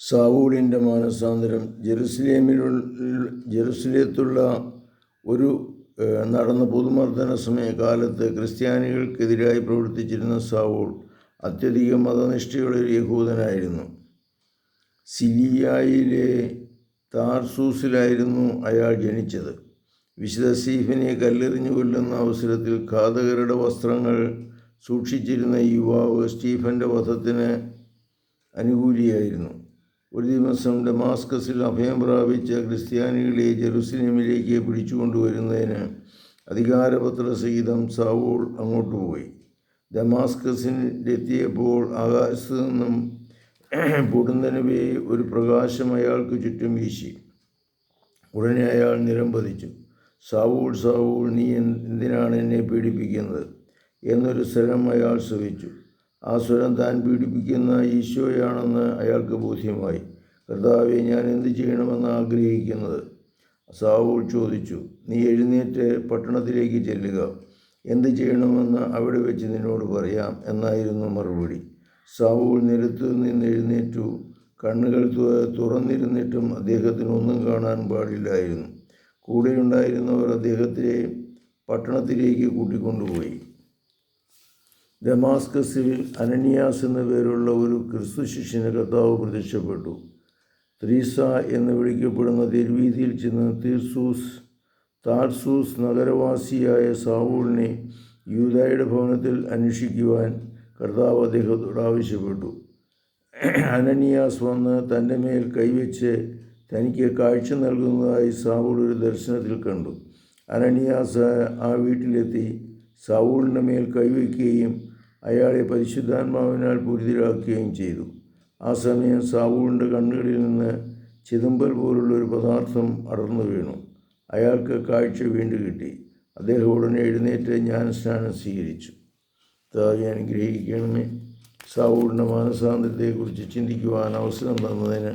സാവൂളിന്റെ മാനസാന്തരം ജെറുസലേമിലുള്ള ജെറുസലേത്തുള്ള ഒരു നടന്ന പൊതുമർദ്ദന സമയകാലത്ത് ക്രിസ്ത്യാനികൾക്കെതിരായി പ്രവർത്തിച്ചിരുന്ന സാവൂൾ അത്യധികം മതനിഷ്ഠയുള്ള ഒരു യഹൂദനായിരുന്നു. സിലിയായിലെ താർസൂസിലായിരുന്നു അയാൾ ജനിച്ചത്. വിശുദ്ധ സീഫിനെ കല്ലെറിഞ്ഞു കൊല്ലുന്ന അവസരത്തിൽ ഘാതകരുടെ വസ്ത്രങ്ങൾ സൂക്ഷിച്ചിരുന്ന യുവാവ് സ്റ്റീഫന്റെ വധത്തിന് അനുകൂലിയായിരുന്നു. ഒരു ദിവസം ഡമാസ്കസിൽ അഭയം പ്രാപിച്ച ക്രിസ്ത്യാനികളെ ജെറുസലേമിലേക്ക് പിടിച്ചുകൊണ്ടുവരുന്നതിന് അധികാരപത്ര സഹിതം സാവൂൾ അങ്ങോട്ട് പോയി. ഡമാസ്കസിലെത്തിയപ്പോൾ ആകാശത്ത് നിന്നും പൊടുന്നനവേ ഒരു പ്രകാശം അയാൾക്ക് ചുറ്റും വീശി. ഉടനെ അയാൾ നിരംബതിച്ചു സാവൂൾ സാവൂൾ നീ എന്ത് എന്തിനാണ് എന്നെ പീഡിപ്പിക്കുന്നത്? എന്നൊരു സ്വരം അയാൾ ശ്രവിച്ചു. ആ സ്വരം താൻ പീഡിപ്പിക്കുന്ന ഈശോയാണെന്ന് അയാൾക്ക് ബോധ്യമായി. കർത്താവെ ഞാൻ എന്ത് ചെയ്യണമെന്ന് ആഗ്രഹിക്കുന്നത്? സാവൂൾ ചോദിച്ചു. നീ എഴുന്നേറ്റ് പട്ടണത്തിലേക്ക് ചെല്ലുക. എന്ത് ചെയ്യണമെന്ന് അവിടെ വെച്ച് നിന്നോട് പറയാം എന്നായിരുന്നു മറുപടി. സാവൂൾ നിലത്ത് നിന്ന് എഴുന്നേറ്റു. കണ്ണുകൾ തുറന്നിരുന്നിട്ടും അദ്ദേഹത്തിന് ഒന്നും കാണാൻ പാടില്ലായിരുന്നു. കൂടെയുണ്ടായിരുന്നവർ അദ്ദേഹത്തെ പട്ടണത്തിലേക്ക് കൂട്ടിക്കൊണ്ടുപോയി. ഡമാസ്കസിൽ അനനിയാസ് എന്ന പേരുള്ള ഒരു ക്രിസ്തു ശിഷ്യന് കർത്താവ് പ്രത്യക്ഷപ്പെട്ടു. ത്രീസ എന്ന് വിളിക്കപ്പെടുന്ന തെരുവീതിയിൽ ചെന്ന് തീർസൂസ് താർസൂസ് നഗരവാസിയായ സാവൂളിനെ യൂതായുടെ ഭവനത്തിൽ അന്വേഷിക്കുവാൻ കർത്താവ് അദ്ദേഹത്തോട് ആവശ്യപ്പെട്ടു. അനനിയാസ് വന്ന് തന്റെ മേൽ കൈവച്ച് തനിക്ക് കാഴ്ച നൽകുന്നതായി സാവൂൾ ഒരു ദർശനത്തിൽ കണ്ടു. അനനിയാസ് ആ വീട്ടിലെത്തി സാവൂളിന്റെ മേൽ കൈവയ്ക്കുകയും അയാളെ പരിശുദ്ധാത്മാവിനാൽ പൂരിതരാക്കുകയും ചെയ്തു. ആ സമയം സാവൂളിന്റെ കണ്ണുകളിൽ നിന്ന് ചിദംബൽ പോലുള്ള ഒരു പദാർത്ഥം അടർന്നു വീണു. അയാൾക്ക് കാഴ്ച വീണ്ടും കിട്ടി. അദ്ദേഹം ഉടനെ എഴുന്നേറ്റ് ഞാൻ സ്നാനം സ്വീകരിച്ചു. കർത്താവെ അനുഗ്രഹിക്കണമേ. സാവൂളിന്റെ മാനസാന്തരത്തെക്കുറിച്ച് ചിന്തിക്കുവാൻ അവസരം തന്നതിന്